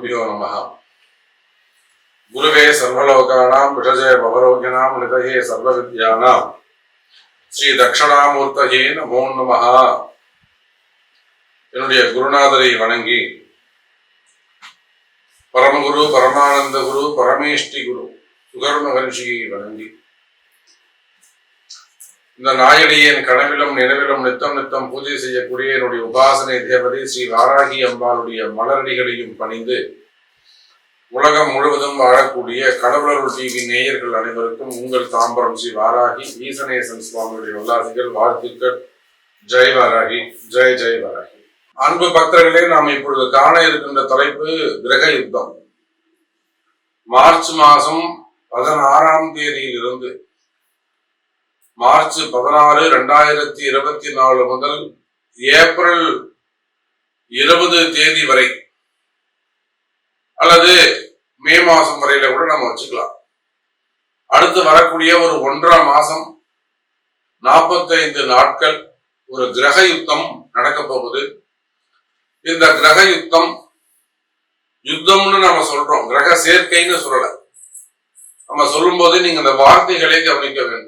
குருபியோ நம குருவே சர்வலோகானாம் விஷஜய பவரோகிணாம் நிதயே சர்வ வித்யானாம் ஸ்ரீ தக்ஷணாமூர்த்தகே நமோ நம என்னுடைய குருநாதரை வணங்கி பரமகுரு பரமானந்த குரு பரமேஷ்டி குரு சுகர்ம மகர்ஷியை வணங்கி இந்த நாயடியின் கனவிலும் நினைவிலும் நித்தம் நித்தம் பூஜை செய்யக்கூடிய என்னுடைய உபாசனை தேவதை ஸ்ரீ வாராகி அம்பாளுடைய மலரடிகளையும் பணிந்து உலகம் முழுவதும் வாழக்கூடிய கடவுளருள் டிவி நேயர்கள் அனைவருக்கும் உங்கள் தாம்பரம் ஸ்ரீ வாராகி ஈசனேசன் சுவாமியுடைய உல்லாசிகள் வாழ்த்துக்கள். ஜெய் வாராகி ஜெய் ஜெய் வாராகி. அன்பு பக்தர்களே நாம் இப்பொழுது காண இருக்கின்ற தலைப்பு கிரக யுத்தம். மார்ச் மாதம் பதினாறாம் தேதியிலிருந்து மார்ச் பதினாறு ரெண்டாயிரத்தி இருபத்தி நாலு முதல் ஏப்ரல் இருபது தேதி வரை. அல்லது மே மாசம் வரையில கூட நம்ம வச்சுக்கலாம். அடுத்து வரக்கூடிய ஒரு ஒன்றாம் மாசம் நாற்பத்தைந்து நாட்கள் ஒரு கிரக யுத்தம் நடக்க போகுது. இந்த கிரக யுத்தம் யுத்தம்னு நம்ம சொல்றோம். கிரக சேர்க்கைன்னு சொல்லல. நம்ம சொல்லும் போது நீங்க இந்த வார்த்தைகளை கவனிக்க வேண்டும்.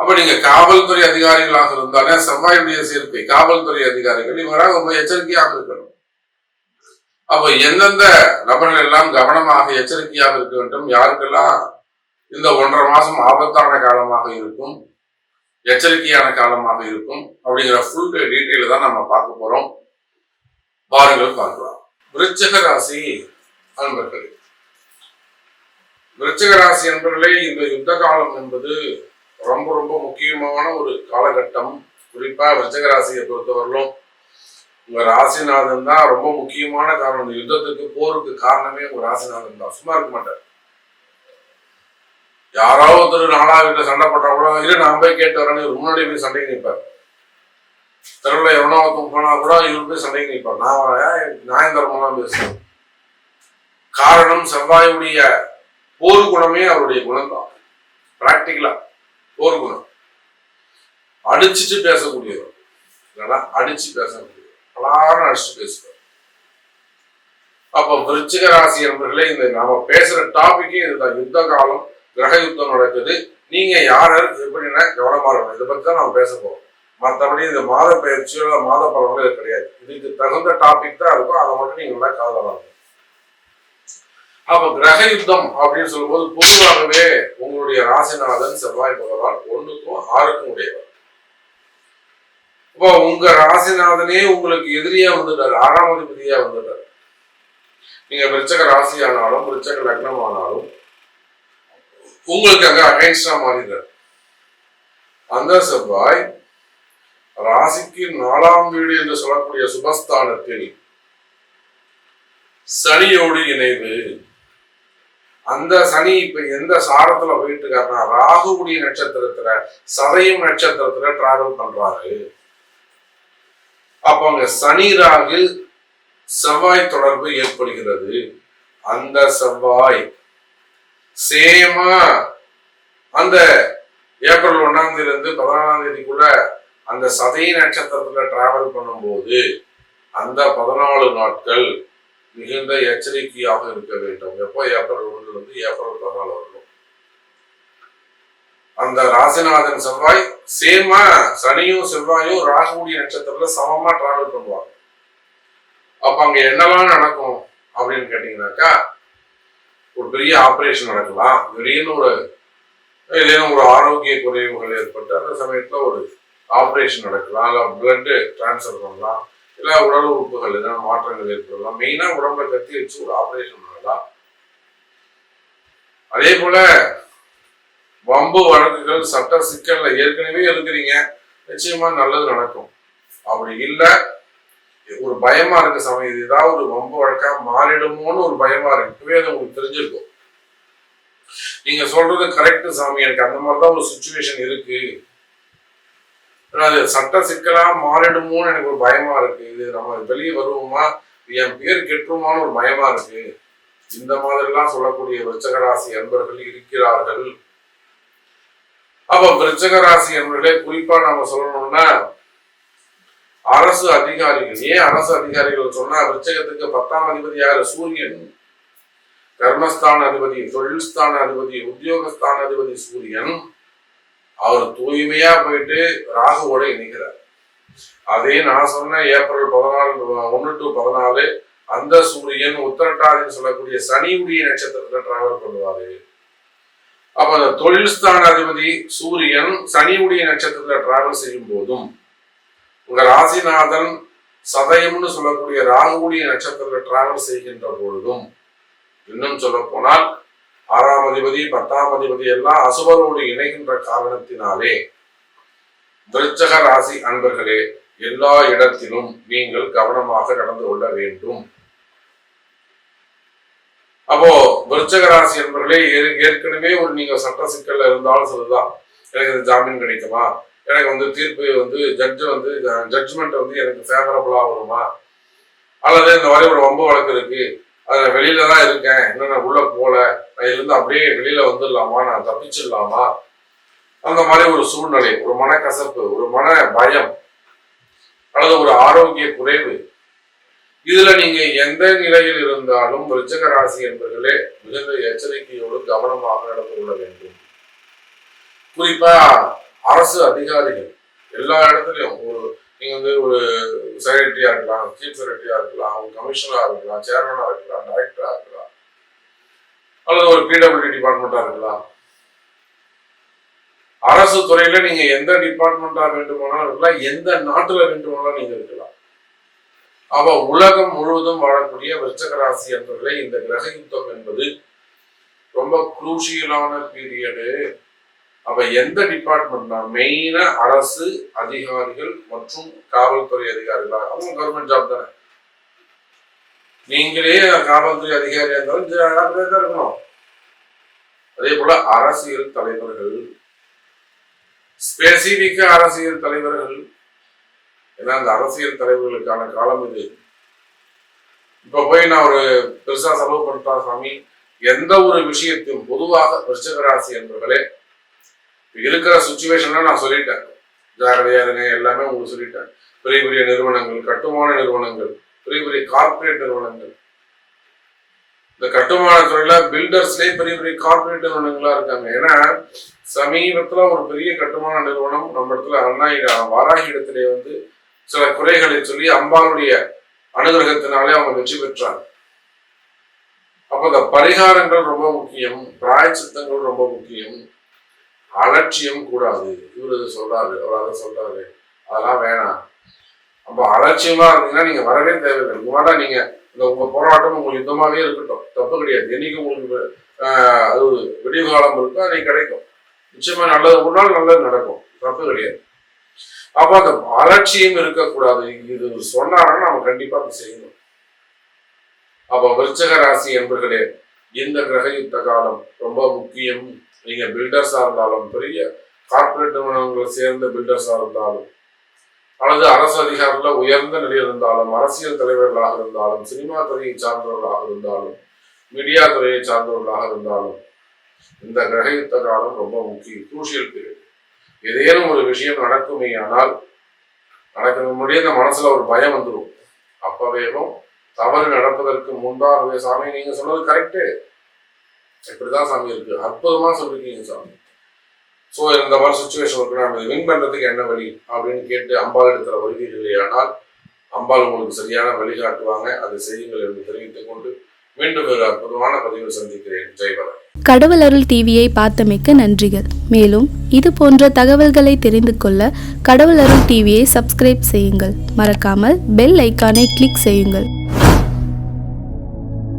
அப்ப நீங்க காவல்துறை அதிகாரிகளாக இருந்தாலே செவ்வாயுடைய சேர்க்கை காவல்துறை அதிகாரிகள் இவங்களாக ரொம்ப எச்சரிக்கையாக இருக்கணும். அப்ப எந்தெந்த நபர்கள் எல்லாம் கவனமாக எச்சரிக்கையாக இருக்க வேண்டும்? யாருக்கெல்லாம் இந்த ஒன்றரை மாசம் ஆபத்தான காலமாக இருக்கும் எச்சரிக்கையான காலமாக இருக்கும் அப்படிங்கிற ஃபுல் டீட்டெயில் தான் நம்ம பார்க்க போறோம். பாருங்கள் பார்க்கலாம். விருச்சக ராசி அன்பர்களே. விருச்சக ராசி அன்பர்களே இந்த யுத்த காலம் என்பது ரொம்ப ரொம்ப முக்கியமான ஒரு காலகட்டம். குறிப்பா விருச்சக ராசியை பொறுத்தவரையிலும் உங்க ராசிநாதன் தான் ரொம்ப முக்கியமான காரணம். இந்த யுத்தத்துக்கு போருக்கு காரணமே உங்க ராசிநாதன் தான். சும்மா இருக்க மாட்டார். யாராவது ஒருத்தர் நாலா வீட்டுல சண்டை போட்டா கூட இரு நான் போய் கேட்டு வரேன்னு முன்னாடி போய் சண்டைக்கு நிற்பார். தெருவில் எவனோ ஒருத்தன் போனா கூட இவர் போய் சண்டைக்கு நிற்பார். நான் வரேன் நியாயந்தரமெல்லாம் பேசுறேன் காரணம் செவ்வாயுடைய போர் குணமே அவருடைய குணம் தான் பிராக்டிக்கலா போர் குணம் அடிச்சிட்டு பேசக்கூடியவர். இல்லைன்னா அடிச்சு பேசக்கூடியவர். பலாரம் அடிச்சு பேசுவார். அப்ப விருச்சிக ராசி என்பர்களே இந்த நாம பேசுற டாபிக்கே இதுதான் யுத்த காலம் கிரக யுத்தம் நடக்குது. நீங்க யார் எப்படின்னா கவனமா இருக்கணும். இதை பத்தி தான் நம்ம பேச போறோம். மற்றபடி இந்த மாத பயிற்சியோ மாத பலன்களோ கிடையாது. இதுக்கு தகுந்த டாபிக் தான் இருக்கும். அதை மட்டும் நீங்க நல்லா காதலாம் அப்ப கிரக யுத்தம் அப்படின்னு சொல்லும்போது பொதுவாகவே உங்களுடைய ராசிநாதன் செவ்வாய் பகவான் ஒண்ணுக்கும் ஆறுக்கும் உடையவர். இப்போ உங்க ராசிநாதனே உங்களுக்கு எதிரியா வந்துட்டாரு ஆறாம் அதிபதியா வந்துட்டாரு. நீங்க விருச்சக ராசி ஆனாலும் விருச்சக லக்னம் ஆனாலும் உங்களுக்கு அங்க அகைன்ஸ்டா மாறிடுறார் அந்த செவ்வாய் ராசிக்கு நாலாம் வீடு என்று சொல்லக்கூடிய சுபஸ்தானத்தில் சனியோடு இணைவு அந்த சனி இப்ப எந்த சாரத்துல போயிட்டு இருக்காருன்னா ராகுவுடைய நட்சத்திரத்துல சதயம் நட்சத்திரத்துல டிராவல் பண்றாரு. அப்ப அங்க சனி ராகு செவ்வாய் தொடர்பு ஏற்படுகிறது. அந்த செவ்வாய் சேமா அந்த ஏப்ரல் ஒன்னாம் தேதி இருந்து பதினாலாம் தேதிக்குள்ள அந்த சதய நட்சத்திரத்துல டிராவல் பண்ணும்போது அந்த பதினாலு நாட்கள் மிகுந்த எச்சரிக்கையாக இருக்க வேண்டும். எப்போ ஏப்ரல் ஒன்றுல இருந்து ஏப்ரல் பதினாலு வரணும். அந்த ராசிநாதன் செவ்வாய் சேமா சனியும் செவ்வாயும் ராகுடைய நட்சத்திரத்துல சமமா டிராவல் பண்ணுவாங்க. அப்ப அங்க என்னெல்லாம் நடக்கும் அப்படின்னு கேட்டீங்கன்னாக்கா ஒரு பெரிய ஆபரேஷன் நடக்கலாம். திடீர்னு ஒரு ஏதேனும் ஒரு ஆரோக்கிய குறைவுகள் ஏற்பட்டு அந்த சமயத்துல ஒரு ஆபரேஷன் நடக்கலாம். இல்லை பிளட்டு டிரான்ஸ்ஃபர் பண்ணலாம். இல்லை உடல் உறுப்புகள் ஏதாவது மாற்றங்கள் ஏற்படலாம். மெயினா உடம்புல கத்தி வச்சு ஒரு ஆப்ரேஷன் பண்ணலாம் அதே போல வம்பு வழக்குகள் சட்ட சிக்கல்ல ஏற்கனவே இருக்கிறீங்க. நிச்சயமா நல்லது நடக்கும். அப்படி இல்லை ஒரு பயமா இருக்க சமயம் இது ஏதாவது ஒரு வம்பு வழக்கா மாறிடுமோன்னு ஒரு பயமா இருக்கவே அது உங்களுக்கு தெரிஞ்சிருக்கும். நீங்க சொல்றது கரெக்ட் சாமி. எனக்கு அந்த மாதிரிதான் ஒரு சுச்சுவேஷன் இருக்கு. அது சட்ட சிக்கலா மாறிடுமோன்னு எனக்கு ஒரு பயமா இருக்கு. இது நம்ம வெளியே வருவோமா? என் பேர் கெட்டுருமான்னு ஒரு பயமா இருக்கு. இந்த மாதிரிலாம் சொல்லக்கூடிய விருச்சகராசி அன்பர்கள் இருக்கிறார்கள். அப்ப விருச்சகராசி அன்பர்களே குறிப்பா நம்ம சொல்லணும்னா அரசு அதிகாரிகள். ஏன் அரசு அதிகாரிகள் சொன்னா விருச்சகத்துக்கு பத்தாம் அதிபதி யாரு? சூரியன். கர்மஸ்தான அதிபதி தொழில்ஸ்தான அதிபதி உத்தியோகஸ்தான அதிபதி சூரியன். அவர் தூய்மையா போயிட்டு ராகுவோட இணைக்கிறார் அதே நான் சொன்ன ஏப்ரல் பதினாலு ஒன்று டு பதினாலு அந்த சூரியன் உத்தரட்டாதின்னு சொல்லக்கூடிய சனியுடைய நட்சத்திரத்துல டிராவல் பண்ணுவாரு. அப்ப அந்த தொழில் ஸ்தான அதிபதி சூரியன் சனியுடைய நட்சத்திரத்துல டிராவல் செய்யும் போதும் உங்க ராசிநாதன் சதயம்னு சொல்லக்கூடிய ராகுடைய நட்சத்திரத்தில் டிராவல் செய்கின்ற பொழுதும் இன்னும் சொல்ல போனால் ஆறாம் அதிபதி பத்தாம் அதிபதி எல்லாம் அசுபரோடு இணைகின்ற காரணத்தினாலே விருச்சக ராசி அன்பர்களே எல்லா இடத்திலும் நீங்கள் கவனமாக நடந்து கொள்ள வேண்டும். அப்போ விருச்சக ராசி என்பர்களே ஏற்கனவே ஒரு நீங்க சட்ட சிக்கல்ல இருந்தாலும் சரிதான் எனக்கு இந்த ஜாமீன் கிடைக்குமா? எனக்கு வந்து தீர்ப்பு வந்து ஜட்ஜு வந்து ஜட்ஜ்மெண்ட் வந்து எனக்கு ஃபேவரபுளா வருமா? அல்லது இந்த மாதிரி ஒரு வம்பு வழக்கு இருக்கு. அதுல வெளியில தான் இருக்கேன். இன்னும் நான் உள்ள போல. நான் இருந்து அப்படியே வெளியில வந்துடலாமா? நான் தப்பிச்சிடலாமா? அந்த மாதிரி ஒரு சூழ்நிலை ஒரு மனக்கசப்பு ஒரு மன பயம் அல்லது ஒரு ஆரோக்கிய குறைவு. இதுல நீங்க எந்த நிலையில் இருந்தாலும் விருச்சக ராசி என்பர்களே மிகுந்த எச்சரிக்கையோடு கவனமாக நடந்து கொள்ள வேண்டும். குறிப்பா அரசு அதிகாரிகள் எல்லா இடத்துலயும் ஒரு நீங்க வந்து ஒரு செக்ரட்டரியா இருக்கலாம் சீஃப் செக்ரட்டரியா இருக்கலாம் ஒரு கமிஷனரா இருக்கலாம் சேர்மனா இருக்கலாம் டைரக்டரா அல்லது ஒரு பிடபிள்யூ டிபார்ட்மெண்டா இருக்கலாம். அரசு துறையில நீங்க எந்த டிபார்ட்மெண்டா வேண்டுமானாலும் இருக்கலாம். எந்த நாட்டுல வேண்டுமானாலும் நீங்க இருக்கலாம். அவ உலகம் முழுவதும் வாழக்கூடிய விருச்சகராசி என்பவர்களை இந்த கிரக யுத்தம் என்பது ரொம்ப குரூஷியலான பீரியடு அவ எந்த டிபார்ட்மெண்ட்னா மெயினா அரசு அதிகாரிகள் மற்றும் காவல்துறை அதிகாரிகளா. அவங்க கவர்மெண்ட் ஜாப் தானே. நீங்களே காவல்துறை அதிகாரியா இருந்தாலும் தான் இருக்கணும் அதே போல அரசியல் தலைவர்கள் ஸ்பெசிபிக்கா அரசியல் தலைவர்கள் ஏன்னா அந்த அரசியல் தலைவர்களுக்கான காலம் இது. இப்ப போய் நான் ஒரு பெருசா செலவு பண்ணிட்டா சாமி எந்த ஒரு விஷயத்தையும் பொதுவாக விருச்சிக ராசி என்பவர்களே இருக்கிற சுச்சுவேஷன்ல நான் சொல்லிட்டேன். ஜாகிரதையா இருங்க எல்லாமே உங்களுக்கு சொல்லிட்டேன். பெரிய பெரிய நிறுவனங்கள் கட்டுமான நிறுவனங்கள் பெரிய பெரிய கார்பரேட் நிறுவனங்கள் இந்த கட்டுமான துறையில பில்டர்ஸ்லயே பெரிய பெரிய கார்பரேட் நிறுவனங்களா இருக்காங்க. ஏன்னா சமீபத்துல ஒரு பெரிய கட்டுமான நிறுவனம் நம்ம இடத்துல அண்ணா இட- வாராகி இடத்திலே வந்து சில குறைகளை சொல்லி அம்பாளுடைய அனுகிரகத்தினாலே அவங்க வெற்றி பெற்றாங்க. அப்ப இந்த பரிகாரங்கள் ரொம்ப முக்கியம் பிராயச்சித்தங்கள் ரொம்ப முக்கியம். அலட்சியம் கூடாது. இவர் இதை சொல்றாரு அவர் அதை சொல்றாரு. அதெல்லாம் வேணாம். அப்போ அலட்சியமா இருந்தீங்கன்னா நீங்க வரவே தேவையில்லை. உங்களோட நீங்க இந்த உங்க போராட்டம் உங்களுக்கு யுத்தமாவே இருக்கட்டும். தப்பு கிடையாது. என்னைக்கு உங்களுக்கு அது விடிவு காலம் இருக்கோ அது கிடைக்கும். நிச்சயமா நல்லது ஒரு நாள் நல்லது நடக்கும். தப்பு கிடையாது. அப்ப அந்த அலட்சியம் இருக்கக்கூடாது. இது சொன்னாங்கன்னா நம்ம கண்டிப்பா அதை செய்யணும். அப்ப விருச்சக ராசி என்பர்களே இந்த கிரக யுத்த காலம் ரொம்ப முக்கியம். நீங்க பில்டர்ஸா இருந்தாலும் பெரிய கார்ப்பரேட் நிறுவனங்களை சேர்ந்த பில்டர்ஸா இருந்தாலும் அல்லது அரசு அதிகாரில உயர்ந்த நிலையில் இருந்தாலும் அரசியல் தலைவர்களாக இருந்தாலும் சினிமா துறையை சார்ந்தவர்களாக இருந்தாலும் மீடியா துறையை சார்ந்தவர்களாக இருந்தாலும் இந்த கிரகயுத்த காலம் ரொம்ப முக்கியம் குரூஷியல் பீரியட் ஏதேனும் ஒரு விஷயம் நடக்குமே ஆனால் நடக்கிறது முன்னாடியே இந்த மனசுல ஒரு பயம் வந்துடும் அப்பவேவும் தவறு நடப்பதற்கு முன்பாகவே சாமி நீங்க சொன்னது கரெக்டு இப்படிதான் சாமி இருக்கு. அற்புதமா சொல்லிருக்கீங்க சாமி. ஸோ இந்த மாதிரி சுச்சுவேஷனுக்கு நம்ம வின் பண்ணுறதுக்கு என்ன வழி? அப்படின்னு கேட்டு அம்பாள் எடுக்கிற வருகிறீர்களே ஆனால் அம்பாள் உங்களுக்கு சரியான வழிகாட்டுவாங்க அதை செய்யுங்கள் என்று தெரிவித்துக் கொண்டு மீண்டும் ஒரு அற்புதமான பதிவு சந்திக்கிறேன். ஜெய்வரன் கடவுள் அருள் டிவியை பார்த்தமைக்க நன்றிகள். மேலும் இது போன்ற தகவல்களை தெரிந்து கொள்ள கடவுள் அருள் டிவியை சப்ஸ்கிரைப் செய்யுங்கள். மறக்காமல் பெல் ஐக்கானை கிளிக் செய்யுங்கள்.